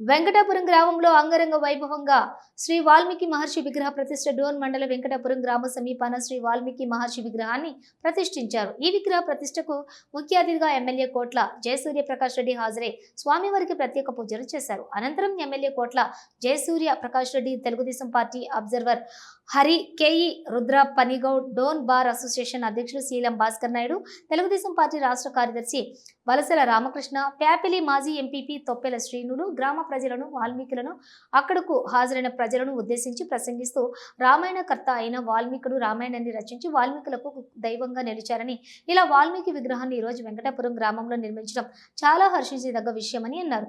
వెంకటాపురం గ్రామంలో అంగరంగ వైభవంగా శ్రీ వాల్మీకి మహర్షి విగ్రహ ప్రతిష్ఠ డోన్ మండల వెంకటాపురం గ్రామ సమీపాన శ్రీ వాల్మీకి మహర్షి విగ్రహాన్ని ప్రతిష్ఠించారు. ఈ విగ్రహ ప్రతిష్టకు ముఖ్య అతిథిగా ఎమ్మెల్యే కోట్ల జయసూర్య ప్రకాష్ రెడ్డి హాజరై స్వామివారికి ప్రత్యేక పూజలు చేశారు. అనంతరం MLA Kotla Jayasurya Prakash Reddy Telugu Desam party observer Hari KE Rudra Panigoud Dhone bar association అధ్యక్షులు శీలం భాస్కర్ నాయుడు తెలుగుదేశం పార్టీ రాష్ట్ర కార్యదర్శి వలసల రామకృష్ణ ప్యాపిలి మాజీ ఎంపీపీ తొప్పెల శ్రీనులు గ్రామ ప్రజలను వాల్మీకులను అక్కడకు హాజరైన ప్రజలను ఉద్దేశించి ప్రసంగిస్తూ రామాయణకర్త అయిన వాల్మీకుడు రామాయణాన్ని రచించి వాల్మీకులకు దైవంగా నిలిచారని ఇలా వాల్మీకి విగ్రహాన్ని ఈరోజు వెంకటాపురం గ్రామంలో నిర్మించడం చాలా హర్షించదగ్గ విషయమని అన్నారు.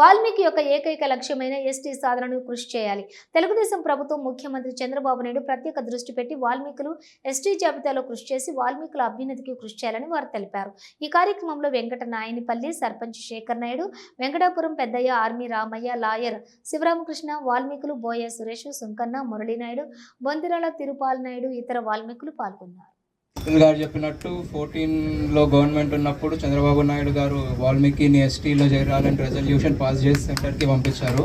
వాల్మీకి యొక్క ఏకైక లక్ష్యమైన ఎస్టీ సాధనను కృషి చేయాలి. తెలుగుదేశం ప్రభుత్వం ముఖ్యమంత్రి చంద్రబాబు నాయుడు ప్రత్యేక దృష్టి పెట్టి వాల్మీకులు ఎస్టీ జాబితాలో కృషి చేసి వాల్మీకుల అభ్యున్నతికి కృషి చేయాలని వారు తెలిపారు. ఈ కార్యక్రమంలో వెంకట నాయనిపల్లి సర్పంచ్ శేఖర్ నాయుడు వెంకటాపురం పెద్దయ్య ఆర్మీ రామయ్య లాయర్ శివరామకృష్ణ వాల్మీకులు బోయ సురేష్ సుంకన్న మురళీనాయుడు బొందిరాల తిరుపాల్ నాయుడు ఇతర వాల్మీకులు పాల్గొన్నారు. గారు చెప్పినట్టు ఫోర్టీన్లో గవర్నమెంట్ ఉన్నప్పుడు చంద్రబాబు నాయుడు గారు వాల్మీకిని ఎస్టీలో చేరాలని రెజల్యూషన్ పాస్ చేసి సెంటర్కి పంపించారు.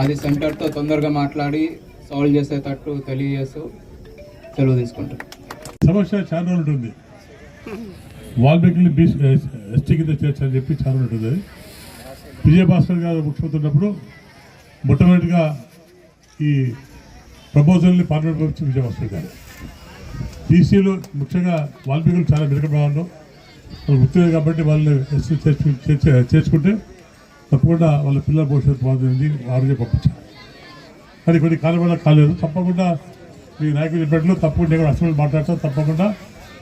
అది సెంటర్తో తొందరగా మాట్లాడి సాల్వ్ చేసేటట్టు తెలియజేస్తూ సెలవు తీసుకుంటాం సమస్య చాలా ఉంటుంది. వాల్మీకి బీసీ ఎస్టీ కింద చేర్చాలని చెప్పి చాలా ఉంటుంది. విజయభాస్కర్ గారు ముఖ్యమంత్రి ఉన్నప్పుడు మొట్టమొదటిగా ఈ ప్రపోజల్ని పార్లమెంట్ పంపించి విజయభాస్కర్ గారు. బీసీలు ముఖ్యంగా వాల్మీకులు చాలా వెనుకబడాలను వాళ్ళు వృత్తులే కాబట్టి వాళ్ళని ఎస్సీ చేర్చు చేర్చ- చేర్చుకుంటే తప్పకుండా వాళ్ళ పిల్లల భవిష్యత్తు బాగుంటుంది ఆరోగ్య పంపించారు కానీ కొన్ని కాలం వల్ల కాలేదు. తప్పకుండా మీ నాయకులు చెప్పినట్లు తప్పకుండా నేను కూడా అసలు మాట్లాడతాను తప్పకుండా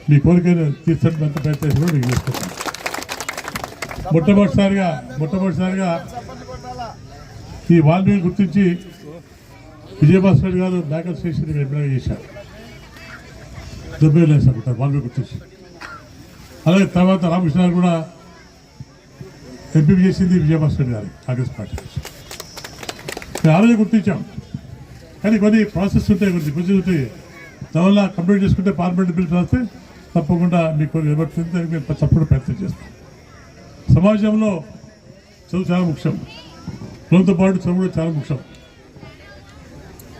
మీ కోరికను తీర్చడానికి ఎంత ప్రయత్నం చేసినా నేను చేసుకుంటాను మొట్టమొదటిసారిగా మొట్టమొదటిసారిగా ఈ వాల్మీకి గుర్తించి విజయభాస్కర్ గారు బ్యాకప్ స్టేషన్ ఎంపిక చేశారు. డెబ్బై లేదు అనుకుంటారు వాల్మీకి అలాగే తర్వాత రామకృష్ణ కూడా ఎంపీ చేసింది విజయభాస్కర్ గారు కాంగ్రెస్ పార్టీ మేము ఆలోచన గుర్తించాం. కానీ కొన్ని ప్రాసెస్ ఉంటాయి కొన్ని ప్రొసెస్ ఉంటాయి. దానివల్ల కంప్లీట్ చేసుకుంటే పార్లమెంట్ బిల్ రాస్తే తప్పకుండా మీకు నిలబడుతుంది మేము చప్పుడు ప్రయత్నం చేస్తాం. సమాజంలో చదువు చాలా ముఖ్యం. చదువుతో పాటు చదువు కూడా చాలా ముఖ్యం.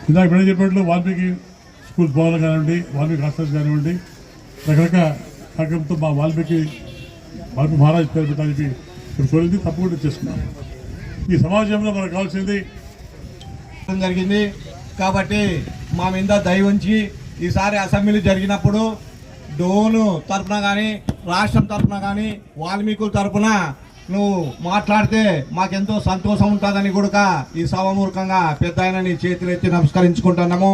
ఇందాక మేడం చెప్పినట్లు వాల్మీకి స్కూల్ భవనాలు కానివ్వండి వాల్మీకి హాస్టల్స్ కానివ్వండి రకరకాల కార్యక్రమంతో మా వాల్మీకి వాల్మీకి మహారాజ్ పేరు పెట్టాలని ఇప్పుడు కోరింది తప్పకుండా చేసుకున్నాం ఈ సమాజంలో మనకు కావాల్సింది జరిగింది. కాబట్టి మా మీద దయ ఉంచి ఈసారి అసెంబ్లీ జరిగినప్పుడు డోను తరపున కానీ రాష్ట్రం తరఫున కానీ వాల్మీకుల తరఫున నువ్వు మాట్లాడితే మాకెంతో సంతోషం ఉంటుందని కూడా ఈ సవమూర్ఖంగా పెద్ద ఆయన నీ చేతులు ఎత్తి నమస్కరించుకుంటున్నాము.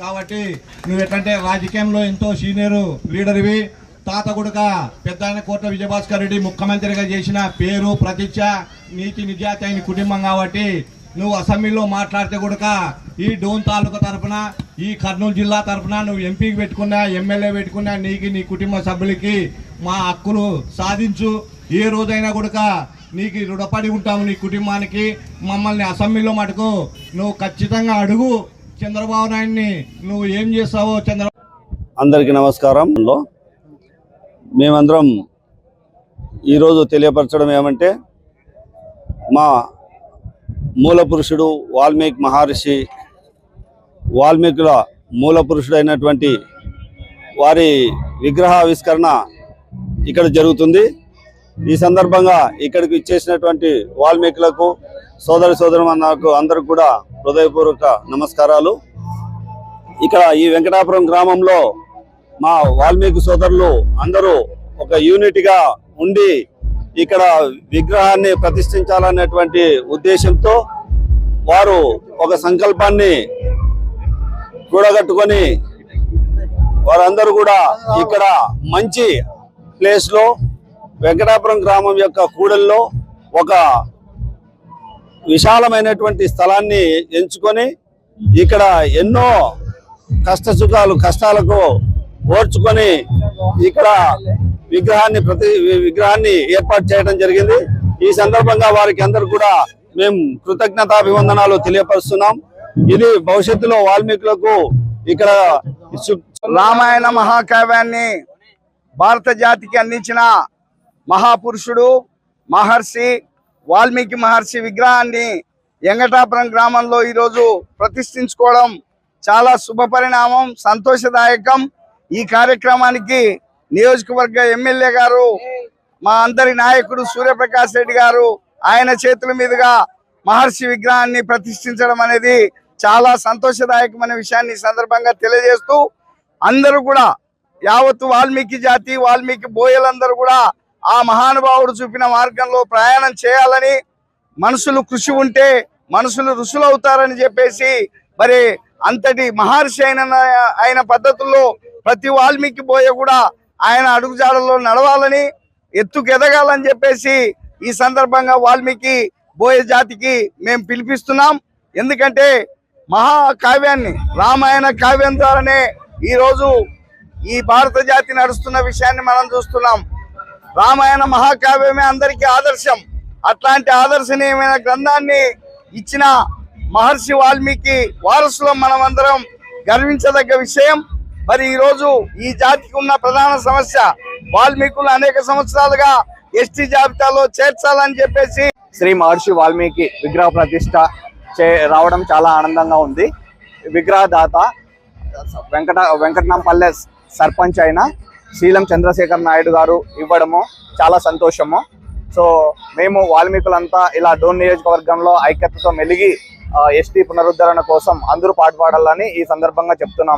కాబట్టి నువ్వు ఎట్లంటే రాజకీయంలో ఎంతో సీనియర్ లీడర్వి. తాత గుడక పెద్ద కోట కోట్ల విజయభాస్కర్ రెడ్డి ముఖ్యమంత్రిగా చేసిన పేరు ప్రతిష్ట నీతి నిజాతి అయిన కుటుంబం కాబట్టి నువ్వు అసెంబ్లీలో మాట్లాడితే కూడక ఈ డోన్ తాలూకా తరపున ఈ కర్నూలు జిల్లా తరపున నువ్వు ఎంపీకి పెట్టుకున్నా ఎమ్మెల్యే పెట్టుకున్నా నీకు నీ కుటుంబ సభ్యులకి మా హక్కులు సాధించు. ఏ రోజైనా కూడక నీకు రుణపడి ఉంటాము నీ కుటుంబానికి. మమ్మల్ని అసెంబ్లీలో మటుకు నువ్వు ఖచ్చితంగా అడుగు. చంద్రబాబు నాయుడిని నువ్వు ఏం చేస్తావో చంద్ర అందరికీ నమస్కారం. మేమందరం ఈరోజు తెలియపరచడం ఏమంటే మా మూల పురుషుడు వాల్మీకి మహర్షి వాల్మీకుల మూల పురుషుడైనటువంటి వారి విగ్రహావిష్కరణ ఇక్కడ జరుగుతుంది. ఈ సందర్భంగా ఇక్కడికి ఇచ్చేసినటువంటి వాల్మీకులకు సోదర నాకు అందరూ కూడా హృదయపూర్వక నమస్కారాలు. ఇక్కడ ఈ వెంకటాపురం గ్రామంలో మా వాల్మీకి సోదరులు అందరూ ఒక యూనిట్గా ఉండి ఇక్కడ విగ్రహాన్ని ప్రతిష్ఠించాలనేటువంటి ఉద్దేశంతో వారు ఒక సంకల్పాన్ని కూడగట్టుకొని వారందరూ కూడా ఇక్కడ మంచి ప్లేస్లో వెంకటాపురం గ్రామం యొక్క కూడల్లో ఒక విశాలమైనటువంటి స్థలాన్ని ఎంచుకొని ఇక్కడ ఎన్నో కష్ట సుఖాలు కష్టాలకు ఓర్చుకొని ఇక్కడ విగ్రహాన్ని ప్రతి విగ్రహాన్ని ఏర్పాటు చేయడం జరిగింది. ఈ సందర్భంగా వారికి అందరు కూడా మేము కృతజ్ఞతాభివందనాలు తెలియపరుస్తున్నాం. ఇది భవిష్యత్తులో వాల్మీకులకు ఇక్కడ రామాయణ మహాకావ్యాన్ని భారత జాతికి అందించిన మహాపురుషుడు మహర్షి వాల్మీకి మహర్షి విగ్రహాన్ని వెంకటాపురం గ్రామంలో ఈరోజు ప్రతిష్ఠించుకోవడం చాలా శుభ పరిణామం సంతోషదాయకం. ఈ కార్యక్రమానికి నియోజకవర్గ ఎమ్మెల్యే గారు మా అందరి నాయకుడు సూర్యప్రకాష్ రెడ్డి గారు ఆయన చేతుల మీదుగా మహర్షి విగ్రహాన్ని ప్రతిష్ఠించడం అనేది చాలా సంతోషదాయకమైన విషయాన్ని సందర్భంగా తెలియజేస్తూ అందరూ కూడా యావత్తు వాల్మీకి జాతి వాల్మీకి బోయలందరూ కూడా ఆ మహానుభావుడు చూపిన మార్గంలో ప్రయాణం చేయాలని మనుషులు కృషి ఉంటే మనుషులు ఋషులు అవుతారని చెప్పేసి మరి అంతటి మహర్షి అయిన ఆయన పద్ధతుల్లో ప్రతి వాల్మీకి పోయ కూడా ఆయన అడుగుజాడల్లో నడవాలని ఎత్తుకెదగాలని చెప్పేసి ఈ సందర్భంగా వాల్మీకి బోయ జాతికి మేము పిలిపిస్తున్నాం. ఎందుకంటే మహాకావ్యాన్ని రామాయణ కావ్యం ద్వారానే ఈరోజు ఈ భారత జాతి నడుస్తున్న విషయాన్ని మనం చూస్తున్నాం. రామాయణ మహాకావ్యమే అందరికీ ఆదర్శం. అట్లాంటి ఆదర్శనీయమైన గ్రంథాన్ని ఇచ్చిన మహర్షి వాల్మీకి వారసులం మనమందరం గర్వించదగ్గ విషయం. మరి ఈ రోజు ఈ జాతికి ఉన్న ప్రధాన సమస్య వాల్మీకులు అనేక సంవత్సరాలుగా ఎస్టీ జాబితాలో చేర్చాలని చెప్పేసి శ్రీ మహర్షి వాల్మీకి విగ్రహ ప్రతిష్ట చే రావడం చాలా ఆనందంగా ఉంది. విగ్రహదాత వెంకట వెంకటనాంపల్లె సర్పంచ్ అయిన శీలం చంద్రశేఖర్ నాయుడు గారు ఇవ్వడము చాలా సంతోషము. సో మేము వాల్మీకులంతా ఇలా డోన్ నియోజకవర్గంలో ఐక్యతతో మెలిగి ఎస్టీ పునరుద్ధరణ కోసం అందరూ పాటుపడాలని ఈ సందర్భంగా చెప్తున్నాము.